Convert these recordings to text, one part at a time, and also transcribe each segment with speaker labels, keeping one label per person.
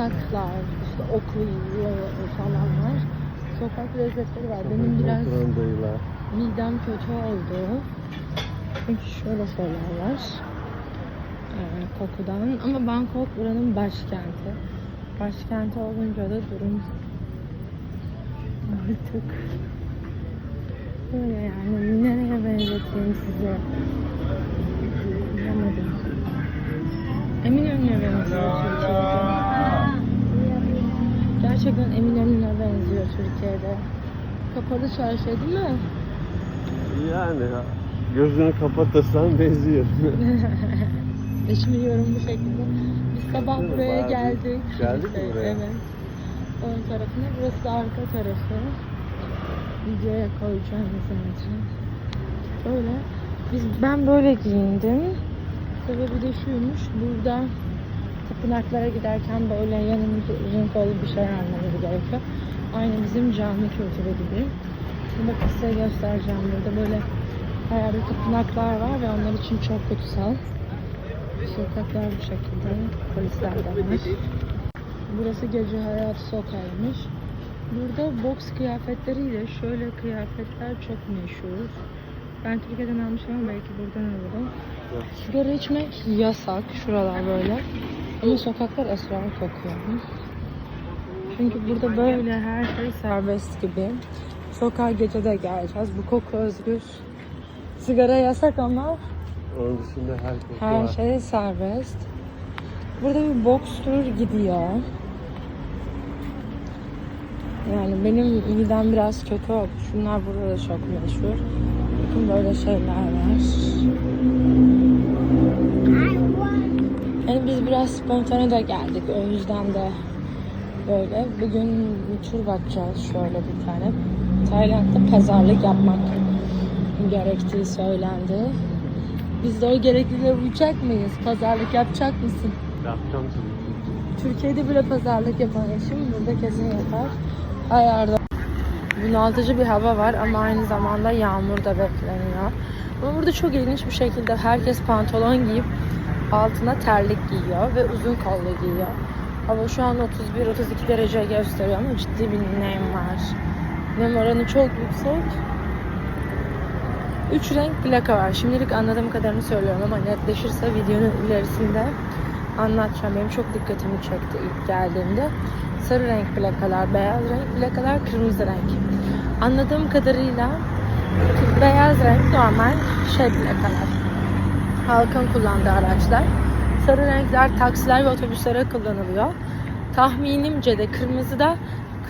Speaker 1: tapınaklar, işte okul falan var. Sokak lezzetleri var. Benim biraz
Speaker 2: dayılar.
Speaker 1: midem kötü oldu. Çünkü şöyle şeyler var. Ee, kokudan. Ama Bangkok buranın başkenti. Başkenti olunca da durum artık böyle yani nereye benzeteyim size bilemedim. Eminönü'ne benziyor Türkiye'de. Gerçekten Eminönü'ne benziyor Türkiye'de. Kapalı çarşı değil mi?
Speaker 2: Yani gözünü kapatırsan benziyor.
Speaker 1: Düşünüyorum bu şekilde. Biz sabah
Speaker 2: Değil
Speaker 1: buraya geldik.
Speaker 2: Geldik mi buraya?
Speaker 1: Evet. Ön tarafına. Burası da arka tarafı. Videoya koyacağım zaten. Böyle. Biz, ben böyle giyindim. Sebebi de şuymuş. Burada tapınaklara giderken böyle yanımızda uzun kollu bir şey almamız gerekiyor. Aynı bizim cami kültürü gibi. Şimdi bakın size göstereceğim. Burada böyle bayağı bir tapınaklar var ve onlar için çok kutsal. Sokaklar bu şekilde. Polisler de var. Burası gece hayatı sokağıymış. Burada boks kıyafetleriyle şöyle kıyafetler çok meşhur. Ben Türkiye'den almışım ama belki buradan alırım. Sigara içmek yasak. Şuralar böyle. Ama sokaklar esrar kokuyor. Çünkü burada böyle her şey serbest gibi. Sokağa gece de geleceğiz. Bu koku özgür. Sigara yasak ama
Speaker 2: Onun dışında her koku
Speaker 1: her
Speaker 2: var.
Speaker 1: şey serbest. Burada bir box tur gidiyor. Yani benim midem biraz kötü oldu. Şunlar burada da çok meşhur. Bakın böyle şeyler var. Yani biz biraz spontane de geldik. O yüzden de böyle. Bugün bir tur bakacağız şöyle bir tane. Tayland'da pazarlık yapmak gerektiği söylendi. Biz de o gerekliliğe uyacak mıyız? Pazarlık yapacak mısın?
Speaker 2: Yapacağım tabii.
Speaker 1: Türkiye'de bile pazarlık yapan eşim burada kesin yapar. Yerde bunaltıcı bir hava var ama aynı zamanda yağmur da bekleniyor. Ama burada çok ilginç bir şekilde herkes pantolon giyip altına terlik giyiyor ve uzun kollu giyiyor. Hava şu an 31-32 derece gösteriyor ama ciddi bir nem var. Nem oranı çok yüksek. Üç renk plaka var. Şimdilik anladığım kadarını söylüyorum ama netleşirse videonun ilerisinde anlatacağım. Benim çok dikkatimi çekti ilk geldiğimde. Sarı renk plakalar, beyaz renk plakalar, kırmızı renk. Anladığım kadarıyla beyaz renk normal şey plakalar. Halkın kullandığı araçlar. Sarı renkler taksiler ve otobüslere kullanılıyor. Tahminimce de kırmızı da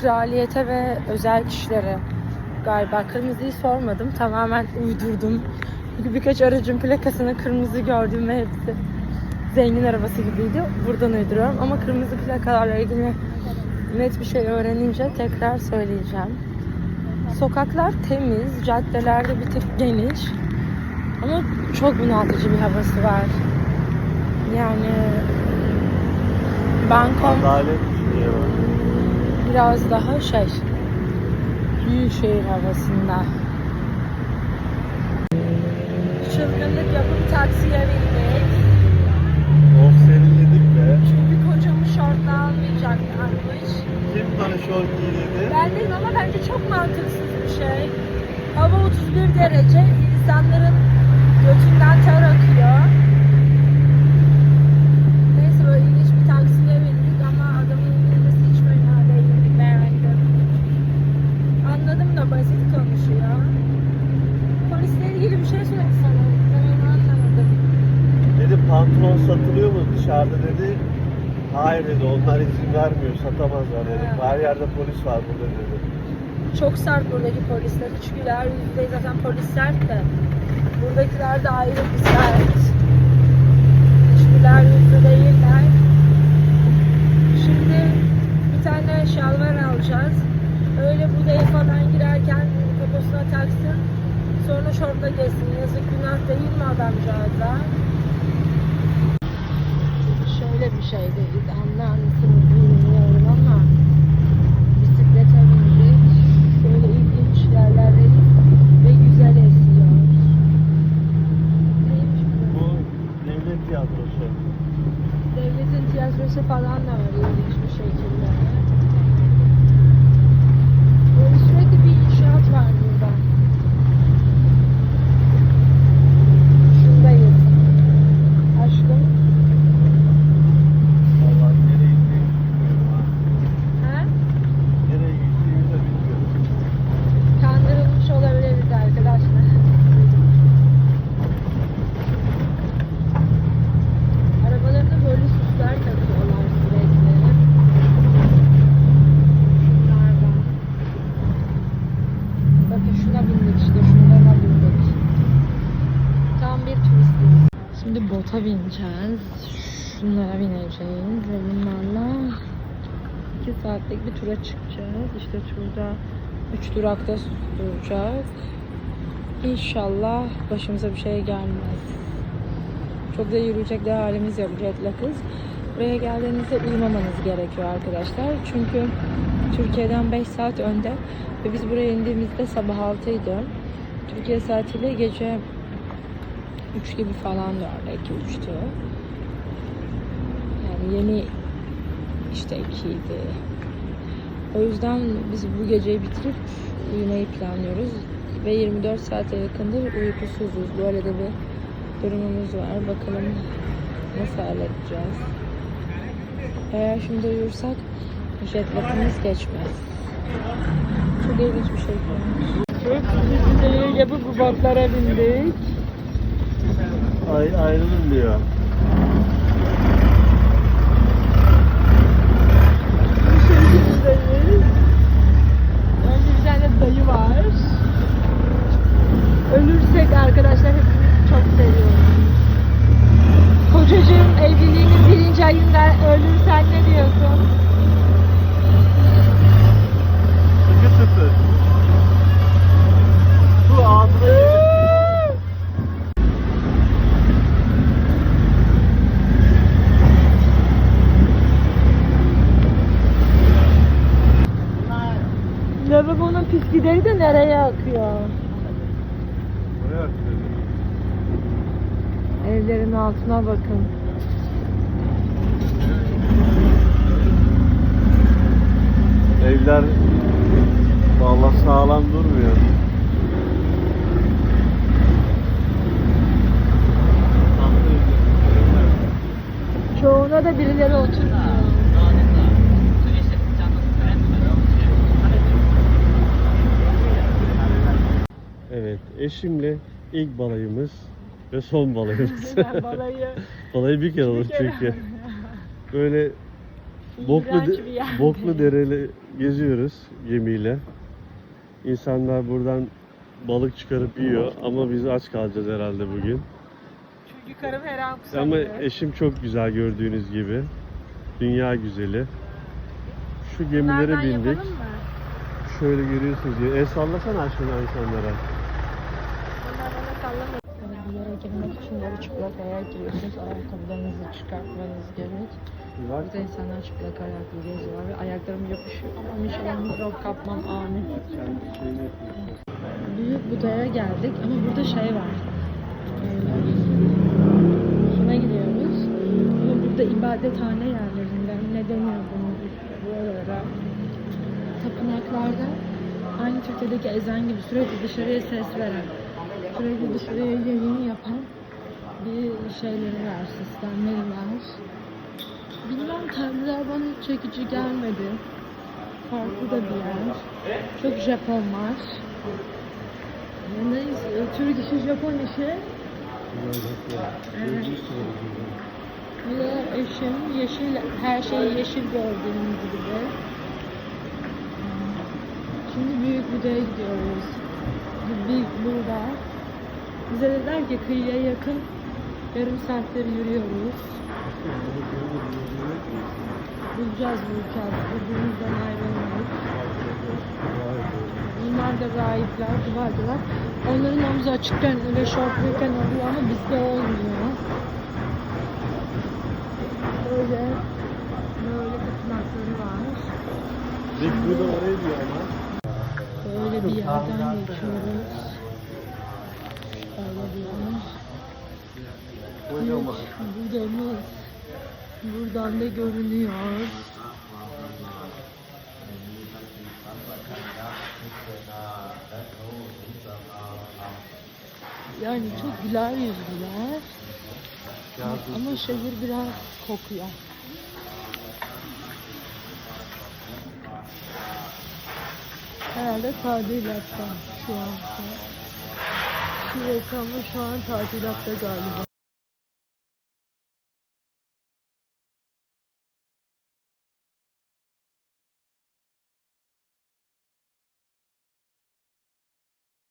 Speaker 1: kraliyete ve özel kişilere galiba. Kırmızıyı sormadım. Tamamen uydurdum. Çünkü birkaç aracın plakasını kırmızı gördüm ve hepsi zengin arabası gibiydi. Buradan uyduruyorum ama kırmızı plakalarla ilgili net bir şey öğrenince tekrar söyleyeceğim. Sokaklar temiz, caddelerde bir tık geniş. Ama çok bunaltıcı bir havası var. Yani
Speaker 2: diye var.
Speaker 1: biraz daha şey büyük şehir havasında. Çılgınlık yapıp taksiye bindik.
Speaker 2: Oh serinledik be.
Speaker 1: Çünkü kocamı şortla almayacaklarmış.
Speaker 2: Kim bana şort giy dedi?
Speaker 1: Ben değilim ama bence çok mantıksız bir şey. Hava 31 derece, insanların götünden ter akıyor. Neyse böyle ilginç bir taksiye bindik ama adamın İngilizcesi hiç fena değildi, beğendim. Anladım da basit konuşuyor. Polisle ilgili bir şey söyledi sana. Ben onu anlamadım.
Speaker 2: Dedi pantolon satılıyor mu dışarıda dedi. Hayır dedi onlar izin vermiyor satamazlar dedi. Her yerde polis var burada dedi.
Speaker 1: Çok sert buradaki polisler. Üçgüler yüzde zaten polis sert de. Buradakiler de ayrı sert. Üçgüler yüzde değiller. Şimdi bir tane şalvar alacağız. Öyle budaya falan girerken kafasına taksın. Sonra şortla gezsin. Yazık günah değil mi adamcağıza? Şöyle bir şeydeyiz. Anlar mısınız bilmiyorum ama bisiklete bindik. Şöyle ilginç yerlerdeyiz ve güzel esiyor. Neymiş bu?
Speaker 2: Bu devlet tiyatrosu.
Speaker 1: Devletin tiyatrosu falan da var ilginç bir şekilde. Böyle sürekli bir inşaat var burada. Şundayız. Aşkım.
Speaker 2: Vallahi nereye gittiğimi bilmiyorum ha.
Speaker 1: Ha?
Speaker 2: Nereye gittiğimi de bilmiyorum.
Speaker 1: Kandırılmış olabiliriz arkadaşlar. Arabalarına böyle süsler takıyorlar sürekli. Şunlardan. Bakın şuna bindik işte, şunlara bindik. Tam bir turistiz. Bota bineceğiz. Şunlara bineceğiz ve bunlarla 2 saatlik bir tura çıkacağız. İşte turda 3 durakta duracak. İnşallah başımıza bir şey gelmez. Çok da yürüyecek de halimiz yok kız. Buraya geldiğinizde uyumamanız gerekiyor arkadaşlar. Çünkü Türkiye'den 5 saat önde ve biz buraya indiğimizde sabah 6 idi. Türkiye saatiyle gece 3 gibi falan da belki 3'tü. Yani yeni işte 2 idi. O yüzden biz bu geceyi bitirip uyumayı planlıyoruz. Ve 24 saate yakındır uykusuzuz. Böyle de bir durumumuz var. Bakalım nasıl halledeceğiz. Eğer şimdi uyursak jet lagımız geçmez. Çok ilginç bir şey. Çok yapıp bu botlara bindik.
Speaker 2: Ay, ayrılın diyor.
Speaker 1: Önce bir tane dayı var. Ölürsek arkadaşlar hepimiz çok seviyoruz. Kocacığım evliliğinin birinci ayında ölürsen ne diyorsun? Lavabonun pis gideri de nereye akıyor?
Speaker 2: Buraya atıyor.
Speaker 1: Evlerin altına bakın.
Speaker 2: Evler vallahi sağlam durmuyor.
Speaker 1: Çoğuna da birileri oturmuyor.
Speaker 2: Evet, eşimle ilk balayımız ve son balayımız.
Speaker 1: Balayı?
Speaker 2: Balayı bir kere olur çünkü. Böyle boklu, de- boklu dereli geziyoruz gemiyle. İnsanlar buradan balık çıkarıp yiyor ama biz aç kalacağız herhalde bugün.
Speaker 1: Çünkü karım her an
Speaker 2: Ama eşim çok güzel gördüğünüz gibi. Dünya güzeli. Şu gemilere
Speaker 1: Bunlardan
Speaker 2: bindik. Şöyle görüyorsunuz ya. El sallasana şuna insanlara.
Speaker 1: Bana sallamayın. Bir yere girmek için yarı çıplak ayak giriyorsunuz. Ayakkabılarınızı çıkartmanız gerek. Burada insanlar çıplak ayaklı geziyor ve ayaklarım yapışıyor. Ama inşallah mikrop kapmam amin. Büyük Buda'ya geldik ama burada şey var. Şuna gidiyoruz. Ama burada ibadethane yerlerinden ne deniyor bunun buralara? Tapınaklarda aynı Türkiye'deki ezan gibi sürekli dışarıya ses veren, sürekli dışarıya yayın yapan bir şeyleri var, sistemleri var. Bilmem tanrılar bana hiç çekici gelmedi. Farklı da bir yer. Çok Japon var. Neyse, Türk işi Japon işi. Evet. Bir de eşim yeşil, her şeyi yeşil gördüğünüz gibi. Şimdi Büyük Buda'ya gidiyoruz. Büyük Buda. Bize dediler ki kıyıya yakın yarım saattir yürüyoruz. Bulacağız bulacağız. Birbirimizden ayrılmayız. Bunlar da rahipler, duvarcılar. Onların omuzu açıkken ve şortluyken oluyor ama bizde olmuyor. Böyle böyle tapınakları var.
Speaker 2: Big Buddha oraya diyor ama.
Speaker 1: Böyle bir yerden geçiyoruz.
Speaker 2: Kocaman.
Speaker 1: Budamız. Buradan da görünüyor. Yani çok güler yüzlüler. Ama şehir biraz kokuyor. Herhalde tadilatta şu an. Ressamı şu an tadilatta galiba.